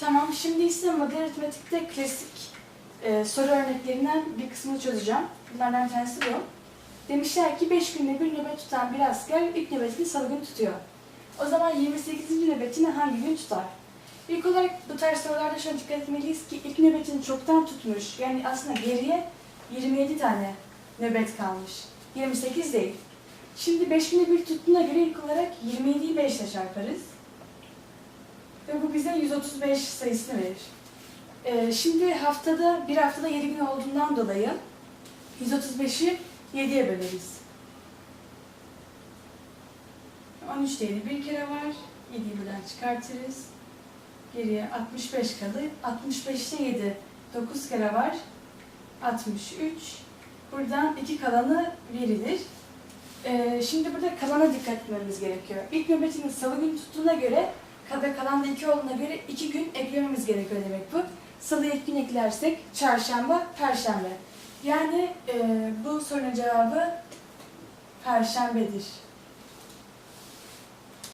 Tamam, şimdi ise modern aritmetikte klasik e, soru örneklerinden bir kısmını çözeceğim. Bunlardan bir tanesi bu. Demişler ki 5 günde bir nöbet tutan bir asker ilk nöbetini salı günü tutuyor. O zaman 28. nöbetini hangi gün tutar? İlk olarak bu tarz sorularda şuna dikkat etmeliyiz ki ilk nöbetini çoktan tutmuş. Yani aslında geriye 27 tane nöbet kalmış. 28 değil. Şimdi 5 günde bir tuttuğuna göre ilk olarak 27'yi 5 ile çarparız. Ve bu bize 135 sayısını verir. Ee, şimdi haftada, bir haftada 7 gün olduğundan dolayı 135'i 7'ye böleriz. 13 diye bir kere var. 7'yi buradan çıkartırız. Geriye 65 kalır. 65'te 7. 9 kere var. 63. Buradan 2 kalanı verilir. Ee, şimdi burada kalana dikkat etmemiz gerekiyor. İlk nöbetini salı günü tuttuğuna göre ve kalan da 2 olduğuna göre 2 gün eklememiz gerekiyor demek bu. Salıya 2 gün eklersek çarşamba, perşembe. Yani e, bu sorunun cevabı perşembedir.